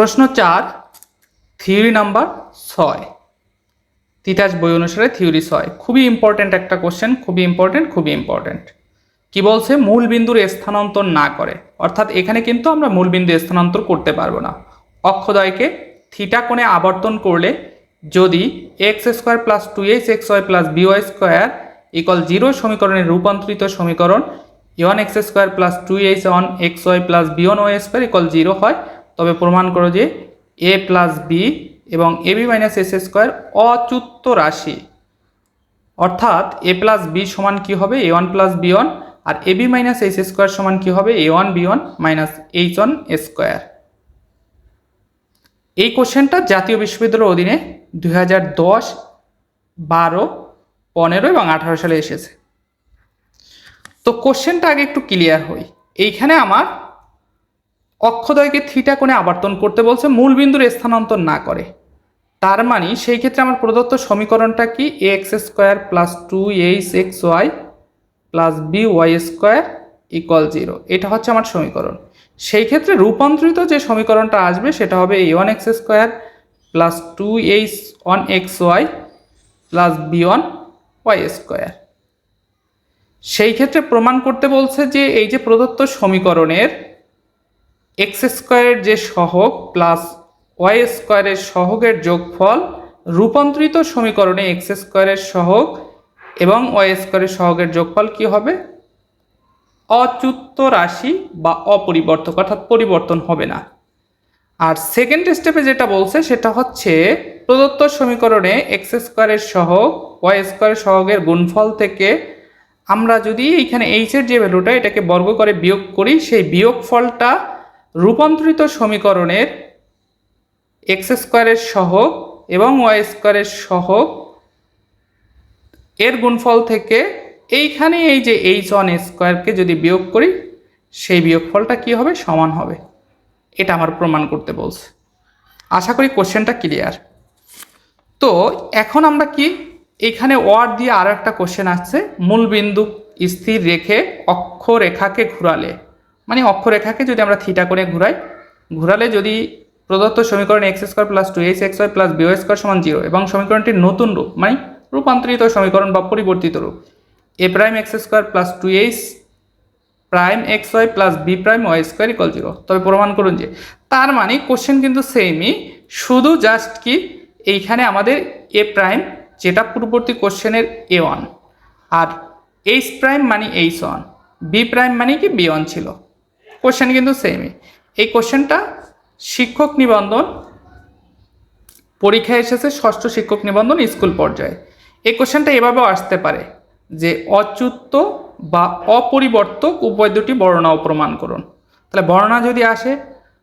প্রশ্ন চার theory number ছয়। তিতাস বই অনুসারে থিওরি ছয়। খুবই ইম্পর্ট্যান্ট একটা কোশ্চেন খুবই ইম্পর্ট্যান্ট খুবই ইম্পর্ট্যান্ট কি বলছে? মূল বিন্দুর স্থানান্তর না করে। অর্থাৎ এখানে কিন্তু আমরা মূল বিন্দু স্থানান্তর করতে পারব না। অক্ষদয়কে থিটা কোণে আবর্তন করলে যদি x square plus two h x y plus b y square equal zero সমীকরণের রূপান্তরিত সমীকরণ one x square plus two h one x y plus b one y square equal zero হয় তবে প্রমাণ করো যে এ প্লাস বি এবং a b minus s square Achyuta রাশি। অর্থাৎ এ প্লাস বি সমান কী হবে? A one plus b one R a b minus h square সমান কী হবে? A one b one minus h one square এই কোশ্চেনটা জাতীয় বিশ্ববিদ্যালয়ের অধীনে দুই হাজার দশ বারো, পনেরো এবং আঠারো সালে এসেছে। তো কোশ্চেনটা আগে একটু ক্লিয়ার হই। এইখানে আমার অক্ষদয়কে থিটা কোণে আবর্তন করতে বলছে মূল বিন্দুর স্থানান্তর না করে। তার মানে সেই ক্ষেত্রে আমার প্রদত্ত সমীকরণটা কি? A x square plus two h x y plus b y square equal zero এটা হচ্ছে আমার সমীকরণ। সেই ক্ষেত্রে রূপান্তরিত যে সমীকরণটা আসবে সেটা হবে a one x square plus two h one x y plus b one y square সেই ক্ষেত্রে প্রমাণ করতে বলছে যে এই যে প্রদত্ত সমীকরণের এক্স স্কোয়ারের যে সহগ প্লাস ওয়াই স্কোয়ারের সহগের যোগফল রূপান্তরিত সমীকরণে এক্স স্কোয়ারের সহগ এবং ওয়াই স্কোয়ারের সহগের যোগফল কি হবে? অচ্যুত রাশি বা অপরিবর্তক, অর্থাৎ পরিবর্তন হবে না। আর সেকেন্ড স্টেপে যেটা বলছে সেটা হচ্ছে প্রদত্ত সমীকরণে এক্স স্কোয়ারের সহগ ওয়াই স্কোয়ারের সহগের গুণফল থেকে আমরা যদি এইখানে এইচের যে ভ্যালুটা এটাকে বর্গ করে বিয়োগ করি, সেই বিয়োগ ফলটা রূপান্তরিত সমীকরণের এক্স স্কোয়ারের সহগ এবং ওয়াই স্কোয়ারের সহগ এর গুণফল থেকে এইখানে এই যে এইচ ওয়ান স্কোয়ারকে যদি বিয়োগ করি, সেই বিয়োগফলটা কি হবে? সমান হবে। এটা আমার প্রমাণ করতে বলছে। আশা করি কোশ্চেনটা ক্লিয়ার। তো এখন আমরা কি এখানে ওয়ার্ড দিয়ে আরও একটা কোশ্চেন আসছে মূল বিন্দু স্থির রেখে অক্ষরেখাকে ঘুরালে। মানে অক্ষরেখাকে যদি আমরা থিটা করে ঘুরাই, ঘুরালে যদি প্রদত্ত সমীকরণ x square plus two h x y plus b y square সমান জিরো এবং সমীকরণটির নতুন রূপ মানে রূপান্তরিত সমীকরণ বা পরিবর্তিত রূপ a prime x square plus two h prime x y plus b prime y square equal zero তবে প্রমাণ করুন যে, তার মানে কোশ্চেন কিন্তু সেমই শুধু জাস্ট কি এইখানে আমাদের এ প্রাইম যেটা পূর্ববর্তী কোশ্চেনের এ ওয়ান আর এইচ প্রাইম মানে এইচ ওয়ান বি প্রাইম মানে কি বি ওয়ান ছিল। কোশ্চেন কিন্তু সেমই এই কোশ্চেনটা শিক্ষক নিবন্ধন, পরীক্ষায় এসেছে ষষ্ঠ শিক্ষক নিবন্ধন স্কুল পর্যায়ে। এই কোশ্চেনটা এভাবেও আসতে পারে যে অচ্যুত বা অপরিবর্তক উভয় দুটি বর্ণনাও প্রমাণ করুন। তাহলে বর্ণনা যদি আসে,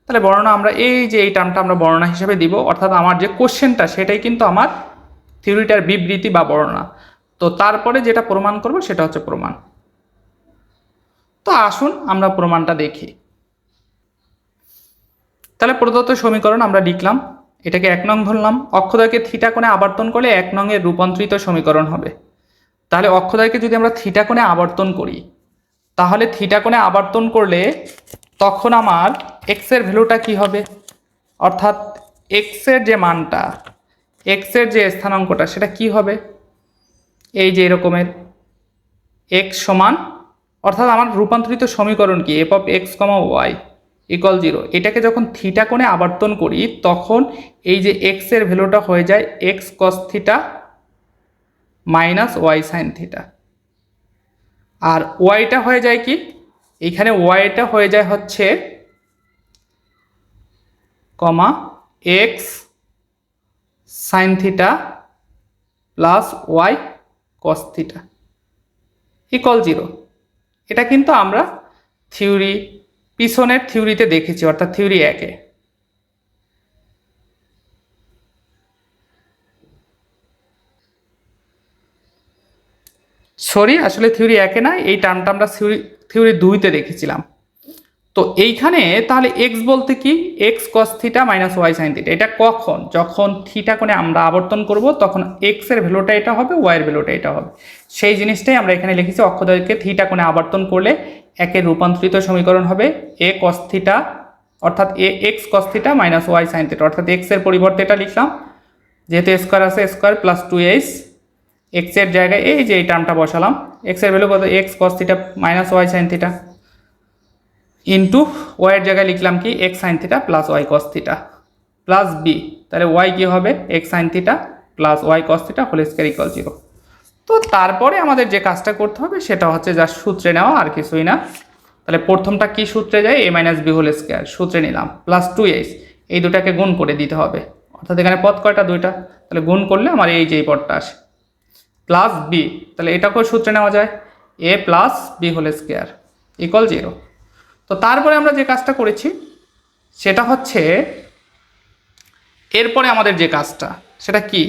তাহলে বর্ণনা আমরা এই যে এই টার্মটা আমরা বর্ণনা হিসেবে দিব, অর্থাৎ আমার যে কোশ্চেনটা সেটাই কিন্তু আমার থিওরিটার বিবৃতি বা বর্ণনা। তো তারপরে যেটা প্রমাণ করব সেটা হচ্ছে প্রমাণ। তো আসুন আমরা প্রমাণটা দেখি। তাহলে প্রদত্ত সমীকরণ আমরা লিখলাম, এটাকে এক নং ধরলাম অক্ষদয়কে থিটা কোণে আবর্তন করলে এক নংয়ের রূপান্তরিত সমীকরণ হবে। তাহলে অক্ষদয়কে যদি আমরা থিটা কোণে আবর্তন করি, তাহলে থিটা কোণে আবর্তন করলে তখন আমার এক্সের ভ্যালুটা কি হবে? অর্থাৎ এক্সের যে মানটা এক্সের যে স্থানাঙ্কটা, সেটা কি হবে? এই যে এরকমের এক্স সমান অর্থাৎ আমার রূপান্তরিত সমীকরণ কি? F of x comma y equal zero এটাকে যখন থিটা কোণে আবর্তন করি, তখন এই যে এক্সের ভ্যালুটা হয়ে যায় x cos theta minus y sin theta আর ওয়াইটা হয়ে যায় কি? এইখানে ওয়াইটা হয়ে যায় হচ্ছে comma x sin theta plus y cos theta equal zero এটা কিন্তু আমরা থিওরি, পিছনের থিওরিতে দেখেছি, অর্থাৎ থিওরি একে সরি আসলে থিওরি একে না, এই টার্মটা আমরা থিওরি থিওরি দুইতে দেখেছিলাম। তো এইখানে তাহলে এক্স বলতে কি? X cos theta minus y sin theta এটা কখন? যখন থিটা কোণে আমরা আবর্তন করব, তখন এক্সের ভ্যালুটা এটা হবে ওয়াই এর ভ্যালুটা এটা হবে। সেই জিনিসটাই আমরা এখানে লিখেছি অক্ষদয়কে থিটা কোণে আবর্তন করলে একের রূপান্তরিত সমীকরণ হবে। এ কস থিটা অর্থাৎ a x cos theta minus y sin theta অর্থাৎ এক্সের পরিবর্তে এটা লিখলাম। যেহেতু স্কোয়ার আছে স্কোয়ার প্লাস টু এইচ এক্সের জায়গায়, এই যে এই টার্মটা বসালাম। এক্সের ভ্যালু কত? X cos theta minus y sin theta into ওয়াইয়ের জায়গায় লিখলাম কি? X sin theta plus y cos theta plus b তাহলে ওয়াই কী হবে? X sin theta plus y cos theta whole square equal zero তো তারপরে আমাদের যে কাজটা করতে হবে সেটা হচ্ছে যা সূত্রে নেওয়া, আর কিছুই না। তাহলে প্রথমটা কি সূত্রে যায়? A minus b whole square সূত্রে নিলাম। প্লাস টু এইচ এই দুটাকে গুণ করে দিতে হবে। অর্থাৎ এখানে পদ কয়টা? দুইটা। তাহলে গুণ করলে আমার এই যে এই পদটা আসে। প্লাস বি তাহলে এটাকেও সূত্রে নেওয়া যায়। A plus b whole square equal zero তো তারপরে আমরা যে কাজটা করেছি, সেটা হচ্ছে এরপরে আমাদের যে কাজটা, সেটা কি?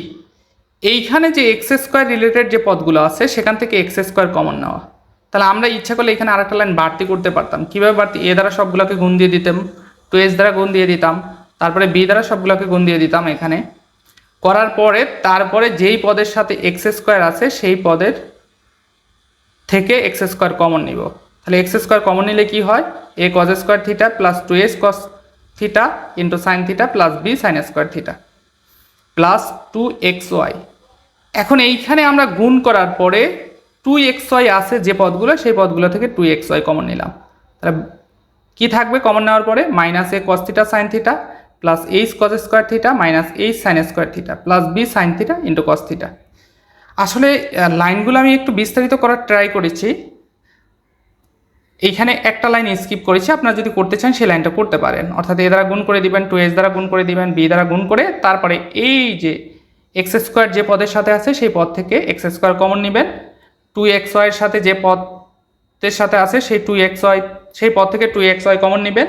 এইখানে যে এক্স স্কোয়ার রিলেটেড যে পদগুলো আছে, সেখান থেকে এক্স স্কোয়ার কমন নেওয়া। তাহলে আমরা ইচ্ছা করলে এখানে আরেকটা লাইন বাড়তি করতে পারতাম। কীভাবে বাড়তি? এ দ্বারা সবগুলোকে গুণ দিয়ে দিতাম টু এস দ্বারা গুণ দিয়ে দিতাম। তারপরে বি দ্বারা সবগুলোকে গুণ দিয়ে দিতাম এখানে। করার পরে, তারপরে যেই পদের সাথে এক্স স্কোয়ার আছে, সেই পদের থেকে এক্স স্কোয়ার কমন নিব। তাহলে এক্স স্কোয়ার কমন নিলে কি হয়? A cos square theta plus two s cos theta into sin theta plus b sin square theta plus two x y এখন এইখানে আমরা গুণ করার পরে টু এক্স ওয়াই আসে যে পদগুলো, সেই পদগুলো থেকে টু এক্স ওয়াই কমন নিলাম। তাহলে কি থাকবে কমন নেওয়ার পরে? Minus a cos theta sin theta plus h cos square theta minus h sin square theta plus b sin theta into cos theta আসলে লাইনগুলো আমি একটু বিস্তারিত করার ট্রাই করেছি। এইখানে একটা লাইন স্কিপ করেছি, আপনারা যদি করতে চান সেই লাইনটা করতে পারেন। অর্থাৎ এ দ্বারা গুণ করে দিবেন টু এস দ্বারা গুণ করে দিবেন বি দ্বারা গুণ করে, তারপরে এই যে এক্স স্কোয়ার যে পদের সাথে আছে, সেই পদ থেকে এক্স স্কোয়ার কমন নেবেন। টু এক্স ওয়াইয়ের সাথে যে পদের সাথে আছে, সেই টু এক্স ওয়াই সেই পদ থেকে টু এক্স ওয়াই কমন নেবেন।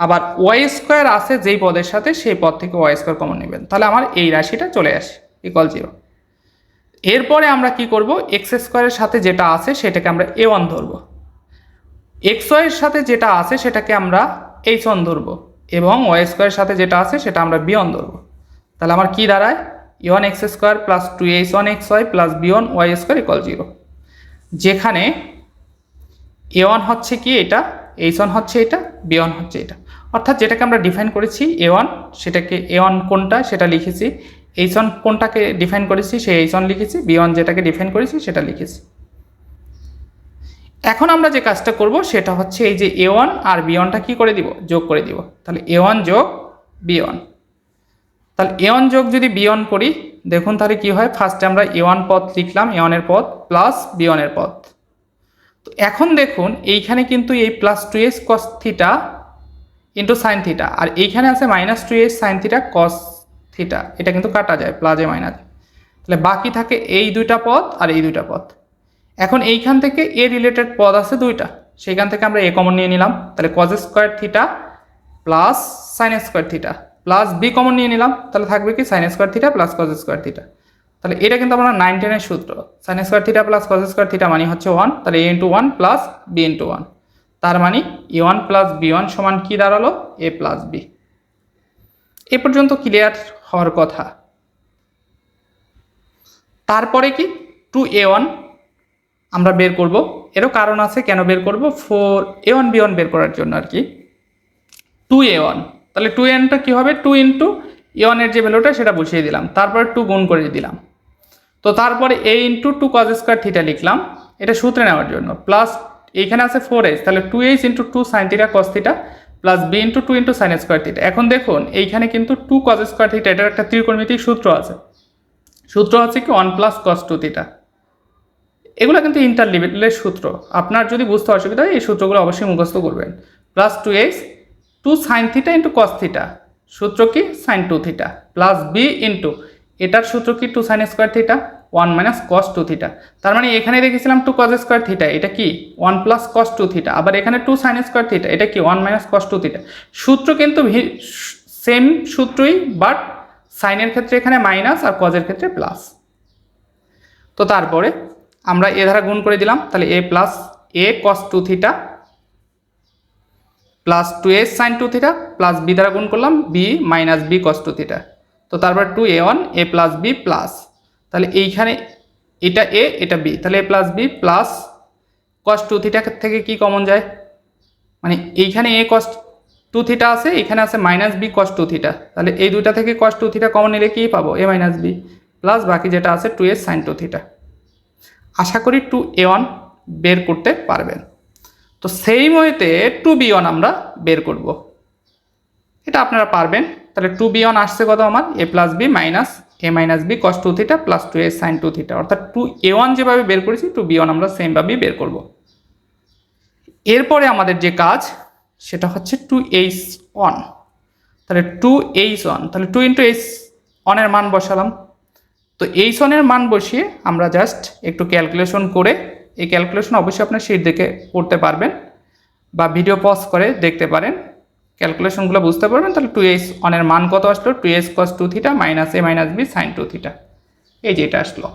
আবার ওয়াই স্কোয়ার আছে যেই পদের সাথে, সেই পদ থেকে ওয়াই স্কোয়ার কমন নেবেন। তাহলে আমার এই রাশিটা চলে আসে ইকুয়াল জিরো এরপরে আমরা কি করব? এক্স স্কোয়ারের সাথে যেটা আছে, সেটাকে আমরা এ ওয়ান ধরবো। এক্স ওয়াইয়ের সাথে যেটা আছে সেটাকে আমরা এইচ ওয়ান ধরবো এবং ওয়াই স্কোয়ারের সাথে যেটা আছে সেটা আমরা বি ওয়ান ধরবো। তাহলে আমার কি দাঁড়ায়? A one x square plus two h one x y plus b one y square equal zero যেখানে এ ওয়ান হচ্ছে কি এটা এইচ ওয়ান হচ্ছে এটা বি ওয়ান হচ্ছে এটা। অর্থাৎ যেটাকে আমরা ডিফাইন করেছি এ ওয়ান সেটাকে এ ওয়ান কোনটা সেটা লিখেছি এইচ ওয়ান কোনটাকে ডিফাইন করেছি সেই এইচ ওয়ান লিখেছি বি ওয়ান যেটাকে ডিফাইন করেছি সেটা লিখেছি। এখন আমরা যে কাজটা করব সেটা হচ্ছে এই যে এ ওয়ান আর বি ওয়ানটা কী করে দিব? যোগ করে দিব। তাহলে এ ওয়ান যোগ বি ওয়ান। তাহলে এ ওয়ান যোগ যদি বি ওয়ান করি, দেখুন তাহলে কি হয়? ফার্স্টে আমরা এ ওয়ান পদ লিখলাম, এ ওয়ানের পদ প্লাস বি ওয়ানের পদ। তো এখন দেখুন, এইখানে কিন্তু এই plus two s cos theta into sin theta আর এইখানে আছে minus two s sin theta cos theta এটা কিন্তু কাটা যায় প্লাজে মাইনাস তাহলে বাকি থাকে এই দুইটা পথ আর এই দুইটা পদ। এখন এইখান থেকে এ রিলেটেড পদ আছে দুইটা। সেইখান থেকে আমরা এ কমন নিয়ে নিলাম। তাহলে cos square theta plus sin square theta plus b common নিয়ে নিলাম। তাহলে থাকবে কি sin square theta plus cos square theta তাহলে এটা কিন্তু আমরা নাইন টেনের সূত্র। Sin square theta plus cos square theta মানে হচ্ছে ওয়ান তাহলে a into one plus b into one তার মানে a one plus b one সমান কী দাঁড়াল? এ প্লাস বি এ পর্যন্ত ক্লিয়ার হওয়ার কথা। তারপরে কি? টু এ ওয়ান আমরা বের করব। এরও কারণ আছে কেন বের করব? Four a one b one বের করার জন্য আর কি। Two a one. তাহলে টু এনটা কী হবে? টু ইন্টু এ ওয়ানের যে ভ্যালুটা সেটা বসিয়ে দিলাম। তারপরে টু গুণ করে দিলাম। তো তারপরে a into two cos square theta লিখলাম। এটা সূত্রে নেওয়ার জন্য। প্লাস এইখানে আছে ফোর এইচ তাহলে two h into two sin theta cos theta plus b into two into sin square theta. এখন দেখুন, এইখানে কিন্তু টু কজ স্কোয়ার থিটা, এটার একটা ত্রিকোণমিতিক সূত্র আছে। সূত্র আছে কি? One plus cos two theta এগুলো কিন্তু ইন্টার লেভেলের সূত্র। আপনার যদি বুঝতে অসুবিধা হয়, এই সূত্রগুলো অবশ্যই মুখস্থ করবেন। Plus two x two sin theta into cos theta সূত্র কি? Sin two theta plus b into এটার সূত্র কি? Two sin square theta one minus cos two theta তার মানে এখানে দেখেছিলাম টু কস স্কোয়ার থিটা এটা কি? One plus cos two theta আবার এখানে টু সাইন স্কোয়ার থিটা এটা কি? One minus cos two theta সূত্র কিন্তু সেম সূত্রই বাট সাইনের ক্ষেত্রে এখানে মাইনাস আর কজের ক্ষেত্রে প্লাস তো তারপরে আমরা এ ধারা গুণ করে দিলাম, তাহলে a plus a cos two theta plus two s sin two theta plus b দ্বারা গুণ করলাম b minus b cos two theta তো তারপর two a one a plus b plus তাহলে এইখানে এটা এ এটা বি তাহলে a plus b plus cos two theta থেকে কি কমন যায়? মানে এইখানে এ কস টু থিটা আছে, এখানে আছে minus b cos two theta তাহলে এই দুইটা থেকে কস টু থিটা কমন নিলে কী পাবো? এ মাইনাস বি প্লাস বাকি যেটা আছে two s sin two theta আশা করি টু এ ওয়ান বের করতে পারবেন। তো সেই ওয়েতে টু বি ওয়ান আমরা বের করব। এটা আপনারা পারবেন। তাহলে টু বি ওয়ান আসছে কত আমার? A plus b minus, a minus b cos two theta plus two a sin two theta অর্থাৎ টু এ ওয়ান যেভাবে বের করেছি, টু বি ওয়ান আমরা সেমভাবেই বের করব। এরপরে আমাদের যে কাজ, সেটা হচ্ছে টু এইচ ওয়ান। তাহলে টু এইচ ওয়ান, তাহলে টু ইন্টু এইচ ওয়ানের মান বসালাম। তো এইচ ওয়ানের মান বসিয়ে আমরা জাস্ট একটু ক্যালকুলেশন করে, এই ক্যালকুলেশন অবশ্যই আপনার শীট দেখে করতে পারবেন বা ভিডিও পজ করে দেখতে পারেন। ক্যালকুলেশনগুলো বুঝতে পারবেন, তাহলে টু এইচ অনের মান কত আসলো? Two h cos two theta minus a minus b sin two theta এই যে এটা আসলো।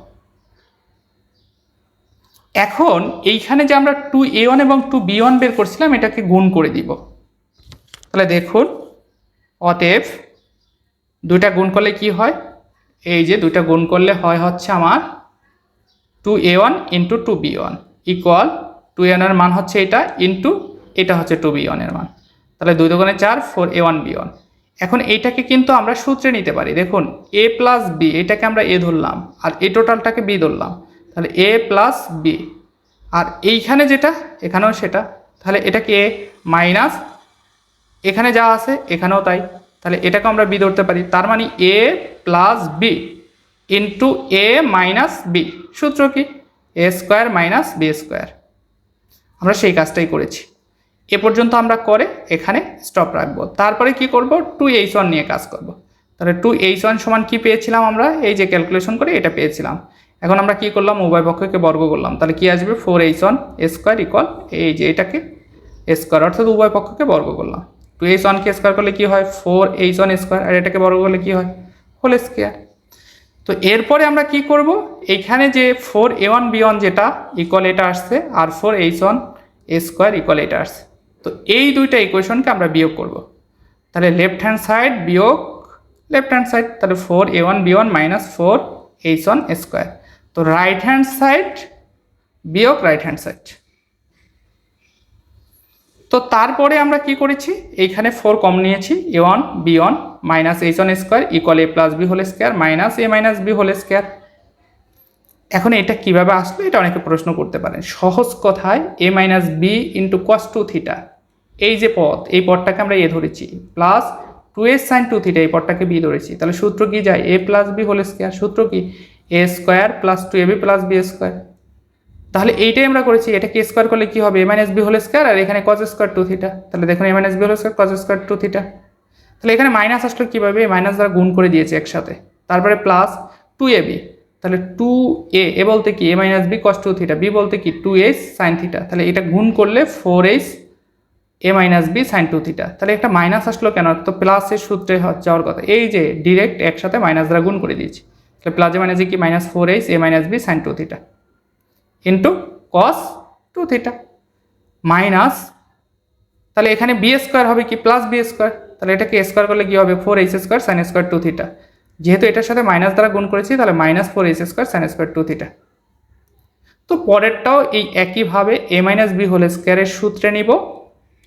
এখন এইখানে যে আমরা টু এ ওয়ান এবং টু বি ওয়ান বের করছিলাম, এটাকে গুণ করে দিব। তাহলে দেখুন, অতএব দুইটা গুণ করলে কি হয়? এই যে দুইটা গুণ করলে হয় হচ্ছে আমার two a one into two b one equal two a ওয়ানের মান হচ্ছে এটা ইন্টু এটা হচ্ছে টু বি ওয়ানের মান। তাহলে দুই দোকানে চার four a one b one এখন এইটাকে কিন্তু আমরা সূত্রে নিতে পারি। দেখুন এ প্লাস বি এটাকে আমরা এ ধরলাম, আর এ টোটালটাকে বি ধরলাম। তাহলে এ প্লাস বি আর এইখানে যেটা, এখানেও সেটা। তাহলে এটাকে মাইনাস এখানে যা আছে, এখানেও তাই। তাহলে এটাকে আমরা বি ধরতে পারি। তার মানে a plus b into a minus b সূত্র কি? A square minus b square আমরা সেই কাজটাই করেছি। এ পর্যন্ত আমরা করে এখানে স্টপ রাখব। তারপরে কি করব? টু এইচ ওয়ান নিয়ে কাজ করব। তাহলে টু এইচ ওয়ান সমান কী পেয়েছিলাম আমরা? এই যে ক্যালকুলেশন করে এটা পেয়েছিলাম। এখন আমরা কি করলাম? উভয় পক্ষকে বর্গ করলাম। তাহলে কি আসবে? Four h one square equal এই যে এটাকে স্কোয়ার অর্থাৎ উভয় পক্ষকে বর্গ করলাম। টু এইচ ওয়ানকে স্কোয়ার করলে কি হয়? ফোর এইচ ওয়ান স্কোয়ার আর এটাকে বর্গ করলে কি হয়? হোল স্কোয়ার তো এরপরে আমরা কি করব? এইখানে যে four a one b one যেটা ইকুয়াল এটা আসছে, আর four h one square equal এটা আসছে। তো এই দুইটা ইকুয়েশনকে আমরা বিয়োগ করব। তাহলে লেফট হ্যান্ড সাইড বিয়োগ লেফট হ্যান্ড সাইড তাহলে four a one b one minus four h one square তো রাইট হ্যান্ড সাইড বিয়োগ রাইট হ্যান্ড সাইড তো তারপরে আমরা কি করেছি? এইখানে ফোর কম নিয়েছি a one b one minus h one square equal a plus b whole square minus a minus b whole square এখন এটা কীভাবে আসলো? এটা অনেকে প্রশ্ন করতে পারেন। সহজ কথায় a minus b into cos two theta এই যে পথ, এই পদটাকে আমরা এ ধরেছি। Plus two s sine two theta এই পদটাকে বি ধরেছি। তাহলে সূত্র কি যায়? A plus b whole square সূত্র কি? A square plus two a b plus b square তাহলে এইটাই আমরা করেছি। এটাকে স্কোয়ার করলে কি হবে? A minus b whole square আর এখানে কজ স্কোয়ার টু থিটা তাহলে দেখুন a minus b whole square cos square two theta তাহলে এখানে মাইনাস আসলে কীভাবে? মাইনাস দ্বারা গুণ করে দিয়েছে একসাথে। তারপরে প্লাস টু এ বি তাহলে টু এ এ বলতে কি? A minus b cos two theta b বলতে কি? টু এইচ সাইন থিটা তাহলে এটা গুণ করলে four h a minus b sine two theta তাহলে একটা মাইনাস আসলো কেন? তো প্লাসের সূত্রে যাওয়ার কথা। এই যে ডিরেক্ট একসাথে মাইনাস দ্বারা গুণ করে দিয়েছি। তাহলে প্লাসে মাইনাসে কি? Minus four h a minus b sine two theta into cos two theta minus তাহলে এখানে বি স্কোয়ার হবে কি? প্লাস বি স্কোয়ার তাহলে এটাকে স্কোয়ার করলে কি হবে? Four h square sine square two theta যেহেতু এটার সাথে মাইনাস দ্বারা গুণ করেছি, তাহলে minus four h square sine square two theta তো পরেরটাও এই একইভাবে এ মাইনাস বি হোল স্কোয়ারের সূত্রে নিব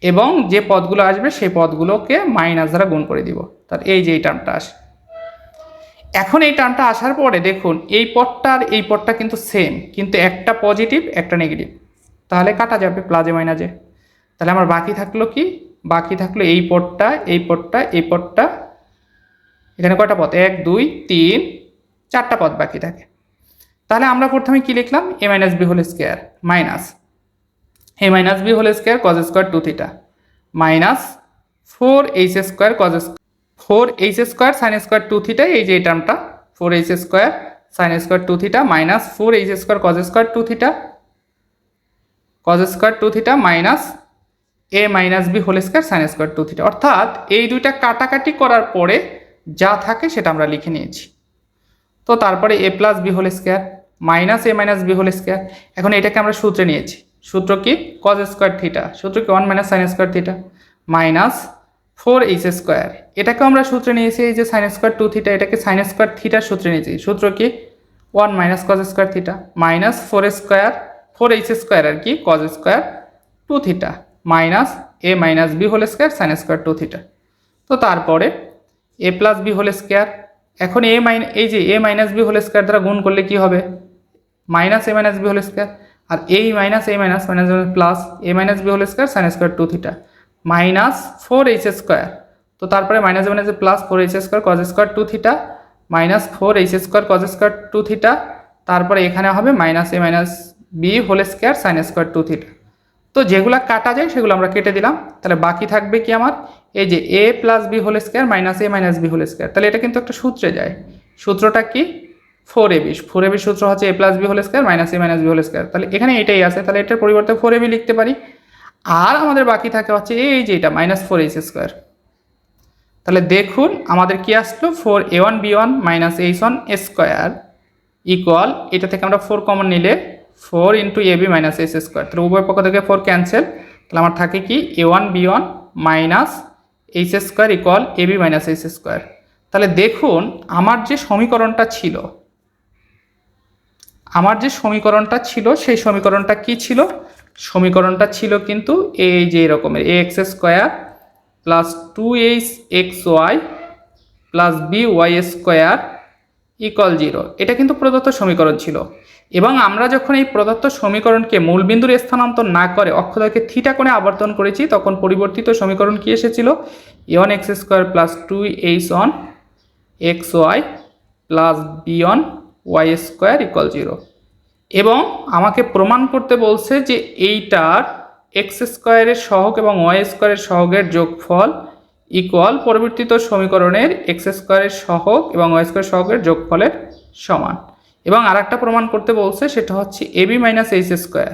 এবং যে পদগুলো আসবে, সেই পদগুলোকে মাইনাস দ্বারা গুণ করে দিব। তার এই যে এই টার্মটা আসে। এখন এই টার্মটা আসার পরে দেখুন, এই পদটা আর এই পটটা কিন্তু সেম কিন্তু একটা পজিটিভ একটা নেগেটিভ তাহলে কাটা যাবে প্লাজে মাইনাজে তাহলে আমার বাকি থাকল কি? বাকি থাকল এই পটটা এই পটটা এই পটটা। এখানে কয়টা পথ এক, দুই, তিন, চারটা পথ বাকি থাকে। তাহলে আমরা প্রথমে কি লিখলাম? A minus b whole square minus a minus b whole square cos square two theta minus four h square cos four h square sine square two theta, এই যে এই টার্মটা, four h square sine square two theta minus four h square cos square two theta, cos square two theta minus a minus b whole square sine square two theta. অর্থাৎ এই দুইটা কাটাকাটি করার পরে যা থাকে সেটা আমরা লিখে নিয়েছি। তো তারপরে a plus b whole square minus a minus b whole square, এখন এটাকে আমরা সূত্রে নিয়েছি। সূত্র কি? কজ স্কোয়ার থিটা, সূত্র কি? One minus sine square theta, minus four H square. এটাকেও আমরা সূত্রে নিয়েছি, এই যে সাইন স্কোয়ার টু থিটা এটাকে সাইন স্কোয়ার থিটার সূত্রে নিয়েছি। সূত্র কি? One minus cos square theta minus four square four H square আর কি cos square two theta minus A minus B whole square sine square two theta তো তারপরে A plus B whole square এখন এ মাইন এই যে a minus b whole square দ্বারা গুণ করলে কি হবে? Minus a minus b whole square আর এই minus a minus minus plus a minus b whole square sine square two theta minus four h square. তো তারপরে minus minus plus four h square cos square two theta, minus four h square cos square two theta, তারপরে এখানে হবে minus a minus b whole square sine square two theta. তো যেগুলো কাটা যায় সেগুলো আমরা কেটে দিলাম। তাহলে বাকি থাকবে কি আমার? এই যে a plus b whole square minus a minus b whole square. তাহলে এটা কিন্তু একটা সূত্রে যায়। সূত্রটা কি? Four a b. Four a b সূত্র হচ্ছে a plus b whole square minus a minus b whole square. তাহলে এখানে এটাই আছে। তাহলে এটার পরিবর্তে ফোর এ বি লিখতে পারি। আর আমাদের বাকি থাকে হচ্ছে এই যে এটা মাইনাস ফোর এইচ স্কোয়ার তাহলে দেখুন আমাদের কি আসলো? Four a one b one minus h one square equal এটা থেকে আমরা ফোর কমন নিলে four into a b minus s square তাহলে উভয় পক্ষ থেকে ফোর ক্যান্সেল তাহলে আমার থাকে কি? A one b one minus h square equal a b minus h square তাহলে দেখুন আমার যে সমীকরণটা ছিল, আমার যে সমীকরণটা ছিল, সেই সমীকরণটা কি ছিল? সমীকরণটা ছিল কিন্তু এই যে এরকমের a x square plus two h x y plus b y square equal zero এটা কিন্তু প্রদত্ত সমীকরণ ছিল। এবং আমরা যখন এই প্রদত্ত সমীকরণকে মূলবিন্দুর স্থানান্তর না করে অক্ষদয়কে থিটা কোণে আবর্তন করেছি, তখন পরিবর্তিত সমীকরণ কি এসেছিল? A one x square plus two h one x y plus b one y square equal zero এবং আমাকে প্রমাণ করতে বলছে যে এইটার এক্স স্কোয়ারের সহগ এবং ওয়াই স্কোয়ারের সহগের যোগফল ইকুয়াল পরিবর্তিত সমীকরণের এক্স স্কোয়ারের সহগ এবং ওয়াই স্কোয়ার সহগের যোগফলের সমান। এবং আর একটা প্রমাণ করতে বলছে, সেটা হচ্ছে a b minus h square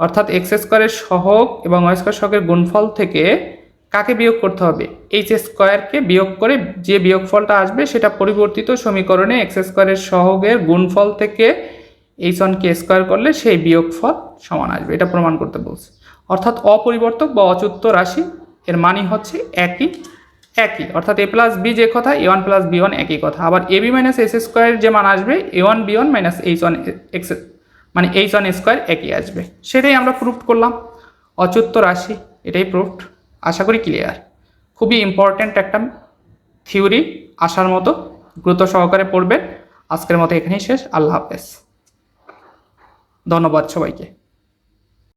অর্থাৎ এক্স স্কোয়ারের সহগ এবং ওয়াই স্কোয়ার সহগের গুণফল থেকে কাকে বিয়োগ করতে হবে? এইচ স্কোয়ারকে বিয়োগ করে যে বিয়োগফলটা আসবে, সেটা পরিবর্তিত সমীকরণে এক্স স্কোয়ারের সহগের গুণফল থেকে এইচ ওয়ানকে স্কোয়ার করলে সেই বিয়োগফল সমান আসবে, এটা প্রমাণ করতে বলছে। অর্থাৎ অপরিবর্তক বা অচ্যুত রাশি, এর মানই হচ্ছে একই একই। অর্থাৎ এ প্লাস বি যে কথা, a one plus b one একই কথা। আবার a b minus s square যে মান আসবে, a one b one minus h one x মানে এইচ ওয়ান স্কোয়ার একই আসবে। সেটাই আমরা প্রুফ করলাম। অচ্যুত রাশি, এটাই প্রুফড আশা করি ক্লিয়ার খুবই ইম্পর্ট্যান্ট একটা থিওরি আসার মতো। গুরুত্ব সহকারে পড়বেন। আজকের মতো এখানেই শেষ। আল্লাহ হাফেজ। ধন্যবাদ সবাইকে।